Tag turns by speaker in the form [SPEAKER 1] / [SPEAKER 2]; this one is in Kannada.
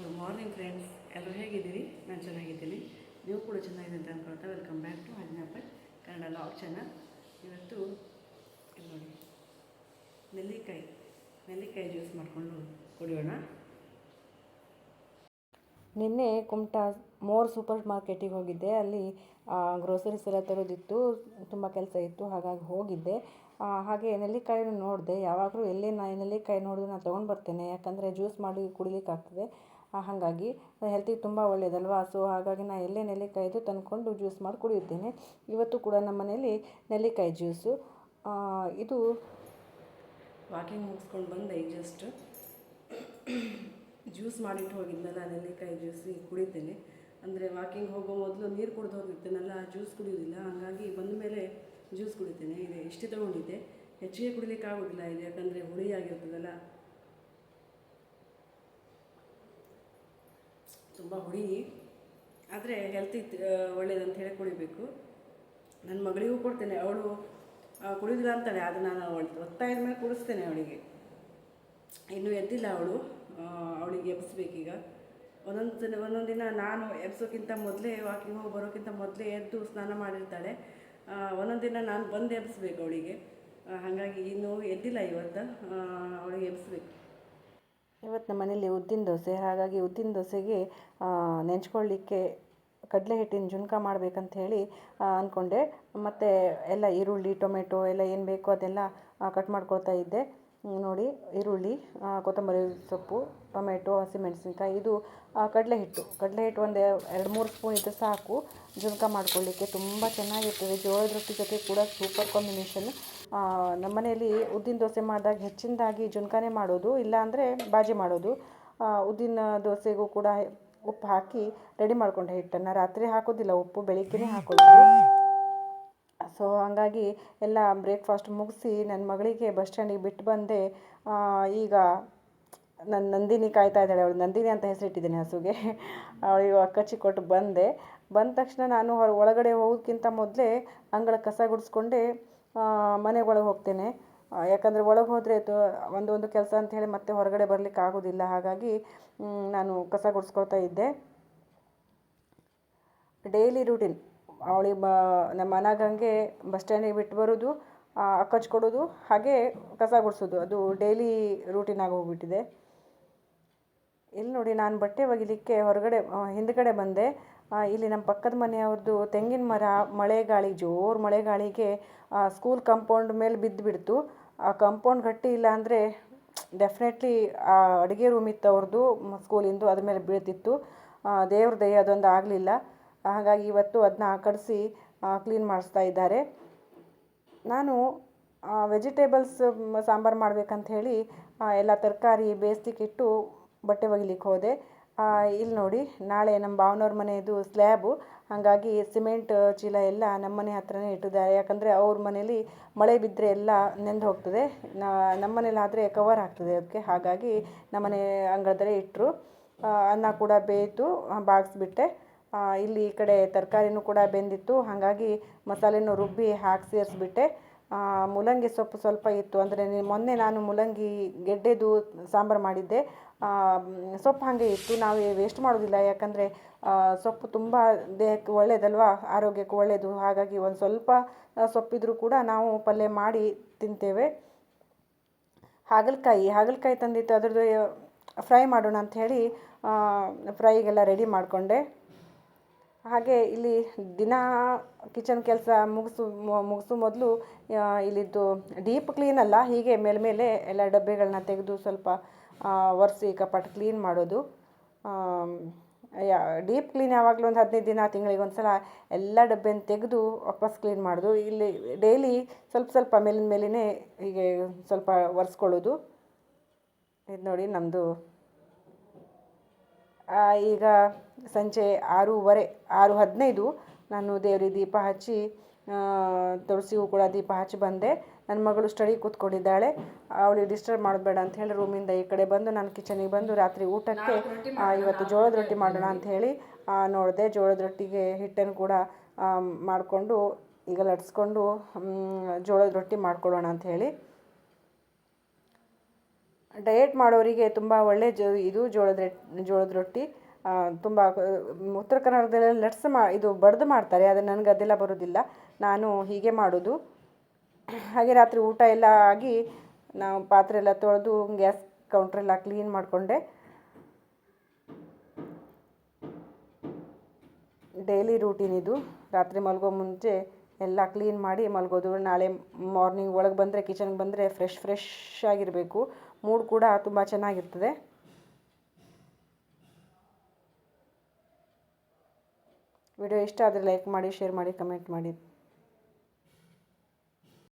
[SPEAKER 1] ಗುಡ್ ಮಾರ್ನಿಂಗ್ ಫ್ರೆಂಡ್ಸ್ ಎಲ್ಲರೂ ಹೇಗಿದ್ದೀರಿ? ನಾನು ಚೆನ್ನಾಗಿದ್ದೀನಿ. ನೀವು ಕೂಡ ಚೆನ್ನಾಗಿದೆ ಅಂತ ಅನ್ಕೊಳ್ತಾ ವೆಲ್ಕಮ್ ಬ್ಯಾಕ್ ಟು ಹದಿನಪ್ಪ ಕನ್ನಡ ಲಾಗ್ ಚಾನಲ್ ಇವತ್ತು ನೋಡಿ, ನೆಲ್ಲಿಕಾಯಿ ನೆಲ್ಲಿಕಾಯಿ ಜ್ಯೂಸ್ ಮಾಡಿಕೊಂಡು ಕುಡಿಯೋಣ.
[SPEAKER 2] ನಿನ್ನೆ ಕುಮಟಾ ಮೋರ್ ಸೂಪರ್ ಮಾರ್ಕೆಟಿಗೆ ಹೋಗಿದ್ದೆ. ಅಲ್ಲಿ ಗ್ರೋಸರೀಸ್ ಎಲ್ಲ ತರೋದಿತ್ತು. ತುಂಬ ಕೆಲಸ ಇತ್ತು. ಹಾಗಾಗಿ ಹೋಗಿದ್ದೆ. ಹಾಗೆ ನೆಲ್ಲಿಕಾಯಿನೂ ನೋಡಿದೆ. ಯಾವಾಗಲೂ ಎಲ್ಲೇ ನಾನು ನೆಲ್ಲಿಕಾಯಿ ನೋಡಿದ್ರೆ ನಾನು ತೊಗೊಂಡು ಬರ್ತೇನೆ. ಯಾಕಂದರೆ ಜ್ಯೂಸ್ ಮಾಡಿ ಕುಡಿಲಿಕ್ಕಾಗ್ತದೆ. ಹಾಗಾಗಿ ಹೆಲ್ತಿಗೆ ತುಂಬ ಒಳ್ಳೆಯದಲ್ವಾ ಸೊ ಹಾಗಾಗಿ ನಾನು ಎಲ್ಲೇ ನೆಲ್ಲಿಕಾಯಿದು ತಂದ್ಕೊಂಡು ಜ್ಯೂಸ್ ಮಾಡಿ ಕುಡಿಯುತ್ತೇನೆ. ಇವತ್ತು ಕೂಡ ನಮ್ಮ ಮನೆಯಲ್ಲಿ ನೆಲ್ಲಿಕಾಯಿ ಜ್ಯೂಸು ಇದು
[SPEAKER 1] ವಾಕಿಂಗ್ ಮುಗಿಸ್ಕೊಂಡು ಬಂದೆ ಈಗ ಜಸ್ಟ್ ಜ್ಯೂಸ್ ಮಾಡಿಟ್ಟು ಹೋಗಿದ್ದೆನಲ್ಲ ನೆಲ್ಲಿಕಾಯಿ ಜ್ಯೂಸ್ ಕುಡಿತೇನೆ. ಅಂದರೆ ವಾಕಿಂಗ್ ಹೋಗೋ ಮೊದಲು ನೀರು ಕುಡಿದು ಹೋಗಿರ್ತೇನಲ್ಲ ಜ್ಯೂಸ್ ಕುಡಿಯೋದಿಲ್ಲ. ಹಾಗಾಗಿ ಬಂದ ಮೇಲೆ ಜ್ಯೂಸ್ ಕುಡಿತೇನೆ. ಇದು, ಇಷ್ಟೇ ತೊಗೊಂಡಿದ್ದೆ. ಹೆಚ್ಚಿಗೆ ಕುಡಿಲಿಕ್ಕೆ ಆಗೋದಿಲ್ಲ ಇದು, ಯಾಕಂದರೆ ಹುಳಿ ಆಗಿರ್ತದಲ್ಲ. ತುಂಬ ಹುಳಿ ಆದರೆ ಹೆಲ್ತಿಗೆ ಒಳ್ಳೇದಂತ ಹೇಳಿ ಕುಡಿಬೇಕು. ನನ್ನ ಮಗಳಿಗೂ ಕೊಡ್ತೇನೆ, ಅವಳು ಕುಡಿಯೋದಿಲ್ಲ ಅಂತಾಳೆ ಅದು ನಾನು ಅವಳು ಒತ್ತಾಯದ ಮೇಲೆ ಕುಡಿಸ್ತೇನೆ ಅವಳಿಗೆ. ಇನ್ನೂ ಎದ್ದಿಲ್ಲ ಅವಳು ಅವಳಿಗೆ ಎಬ್ಸ್ಬೇಕೀಗ. ಒಂದೊಂದು ದಿನ ಒಂದೊಂದು ದಿನ ನಾನು ಎಬ್ಸೋಕ್ಕಿಂತ ಮೊದಲೇ ವಾಕಿಂಗ್ ಹೋಗಿ ಬರೋಕ್ಕಿಂತ ಮೊದಲೇ ಎದ್ದು ಸ್ನಾನ ಮಾಡಿರ್ತಾಳೆ. ಒಂದೊಂದು ದಿನ ನಾನು ಬಂದು ಎಬ್ಸ್ಬೇಕು ಅವಳಿಗೆ. ಹಾಗಾಗಿ ಇನ್ನೂ ಎದ್ದಿಲ್ಲ ಇವತ್ತು ಅವಳಿಗೆ ಎಬ್ಸ್ಬೇಕು.
[SPEAKER 2] ಇವತ್ತು ನಮ್ಮ ಮನೇಲಿ ಉದ್ದಿನ ದೋಸೆ. ಹಾಗಾಗಿ ಉದ್ದಿನ ದೋಸೆಗೆ ನೆಂಚ್ಕೊಳ್ಳಿಕ್ಕೆ ಕಡಲೆ ಹಿಟ್ಟಿನ ಜುನ್ಕ ಮಾಡಬೇಕಂತ ಹೇಳಿ ಅಂದ್ಕೊಂಡೆ ಮತ್ತು ಎಲ್ಲ ಈರುಳ್ಳಿ, ಟೊಮೆಟೊ ಎಲ್ಲ ಏನು ಬೇಕೋ ಅದೆಲ್ಲ ಕಟ್ ಮಾಡ್ಕೊಳ್ತಾ ಇದ್ದೆ. ನೋಡಿ, ಈರುಳ್ಳಿ ಕೊತ್ತಂಬರಿ ಸೊಪ್ಪು, ಟೊಮೆಟೊ, ಹಸಿಮೆಣಸಿನ್ಕಾಯಿ, ಇದು ಕಡಲೆ ಹಿಟ್ಟು. ಕಡಲೆ ಹಿಟ್ಟು ಒಂದು ಎರಡು ಮೂರು ಸ್ಪೂನ್ ಇದ್ದರೆ ಸಾಕು. ಜುನ್ಕ ಮಾಡ್ಕೊಳ್ಳಿಕ್ಕೆ ತುಂಬ ಚೆನ್ನಾಗಿರ್ತದೆ. ಜೋಳದ ರೊಟ್ಟಿ ಜೊತೆ ಕೂಡ ಸೂಪರ್ ಕಾಂಬಿನೇಷನ್ ನಮ್ಮ ಮನೆಯಲ್ಲಿ ಉದ್ದಿನ ದೋಸೆ ಮಾಡಿದಾಗ ಹೆಚ್ಚಿನದಾಗಿ ಜುನ್ಕಾನೇ ಮಾಡೋದು ಇಲ್ಲಾಂದರೆ ಬಾಜಿ ಮಾಡೋದು. ಉದ್ದಿನ ದೋಸೆಗೂ ಕೂಡ ಉಪ್ಪು ಹಾಕಿ ರೆಡಿ ಮಾಡ್ಕೊಂಡೆ ಹಿಟ್ಟನ್ನು. ರಾತ್ರಿ ಹಾಕೋದಿಲ್ಲ ಉಪ್ಪು, ಬೆಳಿಗ್ಗೆನೇ ಹಾಕೋದು. ಸೊ ಹಂಗಾಗಿ ಎಲ್ಲ ಬ್ರೇಕ್ಫಾಸ್ಟ್ ಮುಗಿಸಿ ನನ್ನ ಮಗಳಿಗೆ ಬಸ್ ಸ್ಟ್ಯಾಂಡಿಗೆ ಬಿಟ್ಟು ಬಂದೆ. ಈಗ ನನ್ನ ನಂದಿನಿ ಕಾಯ್ತಾ ಇದ್ದಾಳೆ. ಅವಳು ನಂದಿನಿ ಅಂತ ಹೆಸರಿಟ್ಟಿದ್ದೀನಿ ಹಸುಗೆ. ಅವಳಿಗೆ ಅಕ್ಕಚ್ಚಿ ಕೊಟ್ಟು ಬಂದೆ. ಬಂದ ತಕ್ಷಣ ನಾನು ಹೊರ ಒಳಗಡೆ ಹೋಗೋದಕ್ಕಿಂತ ಮೊದಲೇ ಅಂಗಳ ಕಸ ಗುಡಿಸ್ಕೊಂಡೆ. ಮನೆ ಒಳಗೆ ಹೋಗ್ತೇನೆ. ಯಾಕಂದರೆ ಒಳಗೆ ಹೋದರೆ ಒಂದು ಒಂದು ಕೆಲಸ ಅಂತ ಹೇಳಿ ಮತ್ತೆ ಹೊರಗಡೆ ಬರಲಿಕ್ಕೆ ಆಗೋದಿಲ್ಲ. ಹಾಗಾಗಿ ನಾನು ಕಸ ಗುಡಿಸ್ಕೊಳ್ತಾ ಇದ್ದೆ. ಡೈಲಿ ರೂಟೀನ್ ಅವಳಿಗೆ ಬ ನಮ್ಮ ಮನೆಗಂಗೆ ಬಸ್ ಸ್ಟ್ಯಾಂಡಿಗೆ ಬಿಟ್ಟು ಬರೋದು ಅಕ್ಕಚ್ ಕೊಡೋದು, ಹಾಗೆ ಕಸ ಗುಡಿಸೋದು. ಅದು ಡೈಲಿ ರೂಟೀನ್ ಆಗಿ ಹೋಗ್ಬಿಟ್ಟಿದೆ. ಇಲ್ಲಿ ನೋಡಿ, ನಾನು ಬಟ್ಟೆ ಒಗಿಲಿಕ್ಕೆ ಹೊರಗಡೆ ಹಿಂದ್ಗಡೆ ಬಂದೆ. ಇಲ್ಲಿ ನಮ್ಮ ಪಕ್ಕದ ಮನೆಯವ್ರದ್ದು ತೆಂಗಿನ ಮರ, ಮಳೆಗಾಳಿ, ಜೋರು ಮಳೆಗಾಳಿಗೆ ಸ್ಕೂಲ್ ಕಂಪೌಂಡ್ ಮೇಲೆ ಬಿದ್ದು ಬಿಡ್ತು ಆ ಕಂಪೌಂಡ್ ಗಟ್ಟಿ ಇಲ್ಲ ಅಂದರೆ ಡೆಫಿನೆಟ್ಲಿ ಆ, ಅಡುಗೆ ರೂಮ್ ಇತ್ತು ಅವ್ರದ್ದು ಸ್ಕೂಲಿಂದು ಅದ್ರ ಮೇಲೆ ಬೀಳ್ತಿತ್ತು. ದೇವ್ರ ದಯ ಅದೊಂದು ಆಗಲಿಲ್ಲ. ಹಾಗಾಗಿ ಇವತ್ತು ಅದನ್ನ ಕಡಿಸಿ ಕ್ಲೀನ್ ಮಾಡಿಸ್ತಾ ಇದ್ದಾರೆ. ನಾನು ವೆಜಿಟೇಬಲ್ಸ್ ಸಾಂಬಾರು ಮಾಡ್ಬೇಕಂತ ಹೇಳಿ ಎಲ್ಲ ತರಕಾರಿ ಬೇಯಿಸ್ಲಿಕ್ಕಿಟ್ಟು ಬಟ್ಟೆ ಒಗಿಲಿಕ್ಕೆ ಹೋದೆ. ಇಲ್ಲಿ ನೋಡಿ, ನಾಳೆ ನಮ್ಮ ಭಾವನವ್ರ ಮನೆಯದು ಸ್ಲ್ಯಾಬು ಹಾಗಾಗಿ ಸಿಮೆಂಟ್, ಚೀಲ ಎಲ್ಲ ನಮ್ಮ ಮನೆ ಹತ್ರನೇ ಇಟ್ಟಿದ್ದಾರೆ. ಯಾಕಂದರೆ ಅವ್ರ ಮನೇಲಿ ಮಳೆ ಬಿದ್ದರೆ ಎಲ್ಲ ನೆಂದು ಹೋಗ್ತದೆ. ನಮ್ಮ ಮನೇಲಿ ಆದರೆ ಕವರ್ ಆಗ್ತದೆ ಅದಕ್ಕೆ ಹಾಗಾಗಿ ನಮ್ಮನೆ ಅಂಗಳದಲ್ಲೇ ಇಟ್ಟರು ಅನ್ನ ಕೂಡ ಬೇಯಿತು ಬಾಗಿಸ್ಬಿಟ್ಟೆ ಇಲ್ಲಿ ಈ ಕಡೆ ತರಕಾರಿನೂ ಕೂಡ ಬೆಂದಿತ್ತು. ಹಾಗಾಗಿ ಮಸಾಲೆನೂ ರುಬ್ಬಿ ಹಾಕಿ ಸೇರಿಸ್ಬಿಟ್ಟೆ. ಮೂಲಂಗಿ ಸೊಪ್ಪು ಸ್ವಲ್ಪ ಇತ್ತು. ಅಂದರೆ ಮೊನ್ನೆ ನಾನು ಮೂಲಂಗಿ ಗೆಡ್ಡೆದು ಸಾಂಬಾರು ಮಾಡಿದ್ದೆ. ಸೊಪ್ಪು ಹಾಗೆ ಇತ್ತು. ನಾವು ವೇಸ್ಟ್ ಮಾಡೋದಿಲ್ಲ. ಯಾಕಂದರೆ ಸೊಪ್ಪು ತುಂಬ ದೇಹಕ್ಕೆ ಒಳ್ಳೆಯದಲ್ವಾ ಆರೋಗ್ಯಕ್ಕೆ ಒಳ್ಳೆಯದು ಹಾಗಾಗಿ ಒಂದು ಸ್ವಲ್ಪ ಸೊಪ್ಪಿದ್ರೂ ಕೂಡ ನಾವು ಪಲ್ಯ ಮಾಡಿ ತಿಂತೇವೆ. ಹಾಗಲಕಾಯಿ ಹಾಗಲಕಾಯಿ ತಂದಿತ್ತು ಅದ್ರದ್ದು ಫ್ರೈ ಮಾಡೋಣ ಅಂಥೇಳಿ ಫ್ರೈಗೆಲ್ಲ ರೆಡಿ ಮಾಡಿಕೊಂಡೆ. ಹಾಗೆ ಇಲ್ಲಿ ದಿನ ಕಿಚನ್ ಕೆಲಸ ಮುಗಿಸು ಮುಗಿಸು ಮೊದಲು ಇಲ್ಲಿದ್ದು ಡೀಪ್ ಕ್ಲೀನ್ ಅಲ್ಲ, ಹೀಗೆ ಮೇಲೆ ಮೇಲೆ ಎಲ್ಲ ಡಬ್ಬೆಗಳನ್ನ ತೆಗೆದು ಸ್ವಲ್ಪ ಒರೆಸಿ ಕಪಾಟ್ ಕ್ಲೀನ್ ಮಾಡೋದು. ಡೀಪ್ ಕ್ಲೀನ್ ಯಾವಾಗಲೂ ಒಂದು ಹದಿನೈದು ದಿನ, ತಿಂಗಳಿಗೆ ಒಂದು ಸಲ ಎಲ್ಲ ಡಬ್ಬೆನ ತೆಗೆದು ವಾಪಸ್ ಕ್ಲೀನ್ ಮಾಡೋದು. ಇಲ್ಲಿ ಡೈಲಿ ಸ್ವಲ್ಪ ಸ್ವಲ್ಪ ಮೇಲಿನ ಮೇಲಿನೇ ಹೀಗೆ ಸ್ವಲ್ಪ ಒರೆಸ್ಕೊಳ್ಳೋದು. ಇದು ನೋಡಿ ನಮ್ಮದು ಈಗ ಸಂಜೆ ಆರೂವರೆ ಆರು ಹದಿನೈದು ನಾನು ದೇವ್ರಿಗೆ ದೀಪ ಹಚ್ಚಿ ತುಳಸಿಗೂ ಕೂಡ ದೀಪ ಹಚ್ಚಿ ಬಂದೆ. ನನ್ನ ಮಗಳು ಸ್ಟಡಿ ಕೂತ್ಕೊಂಡಿದ್ದಾಳೆ. ಅವಳಿಗೆ ಡಿಸ್ಟರ್ಬ್ ಮಾಡಬೇಡ ಅಂತ ಹೇಳಿ ರೂಮಿಂದ ಈ ಕಡೆ ಬಂದು ನಾನು ಕಿಚನಿಗೆ ಬಂದು ರಾತ್ರಿ ಊಟಕ್ಕೆ ಇವತ್ತು ಜೋಳದ ರೊಟ್ಟಿ ಮಾಡೋಣ ಅಂತ ಹೇಳಿ ನೋಡಿದೆ. ಜೋಳದ ರೊಟ್ಟಿಗೆ ಹಿಟ್ಟನ್ನು ಕೂಡ ಮಾಡಿಕೊಂಡು ಈಗ ಲಟ್ಸ್ಕೊಂಡು ಜೋಳದ ರೊಟ್ಟಿ ಮಾಡ್ಕೊಳ್ಳೋಣ ಅಂತ ಹೇಳಿ. ಡಯಟ್ ಮಾಡೋರಿಗೆ ತುಂಬ ಒಳ್ಳೆ ಜೋ, ಇದು ಜೋಳದ ಜೋಳದ ರೊಟ್ಟಿ ತುಂಬ ಉತ್ತರ ಕರ್ನಾಟಕದಲ್ಲಿ ಲಟ್ಸ್ ಮಾ, ಇದು ಬಡಿದು ಮಾಡ್ತಾರೆ ಆದರೆ ನನಗೆ ಅದೆಲ್ಲ ಬರೋದಿಲ್ಲ. ನಾನು ಹೀಗೆ ಮಾಡೋದು. ಹಾಗೆ ರಾತ್ರಿ ಊಟ ಎಲ್ಲ ಆಗಿ ನಾವು ಪಾತ್ರೆ ಎಲ್ಲ ತೊಳೆದು ಗ್ಯಾಸ್ ಕೌಂಟ್ರೆಲ್ಲ ಕ್ಲೀನ್ ಮಾಡಿಕೊಂಡೆ. ಡೈಲಿ ರೂಟೀನ್ ಇದು. ರಾತ್ರಿ ಮಲಗೋ ಮುಂಚೆ ಎಲ್ಲ ಕ್ಲೀನ್ ಮಾಡಿ ಮಲಗೋದು. ನಾಳೆ ಮಾರ್ನಿಂಗ್ ಒಳಗೆ ಬಂದರೆ ಕಿಚನ್ಗೆ ಬಂದರೆ ಫ್ರೆಶ್ ಫ್ರೆಶ್ ಆಗಿರಬೇಕು. ಮೂಡ್ ಕೂಡ ತುಂಬ ಚೆನ್ನಾಗಿರ್ತದೆ. ವಿಡಿಯೋ ಇಷ್ಟ ಆದರೆ ಲೈಕ್ ಮಾಡಿ ಶೇರ್ ಮಾಡಿ ಕಮೆಂಟ್ ಮಾಡಿ.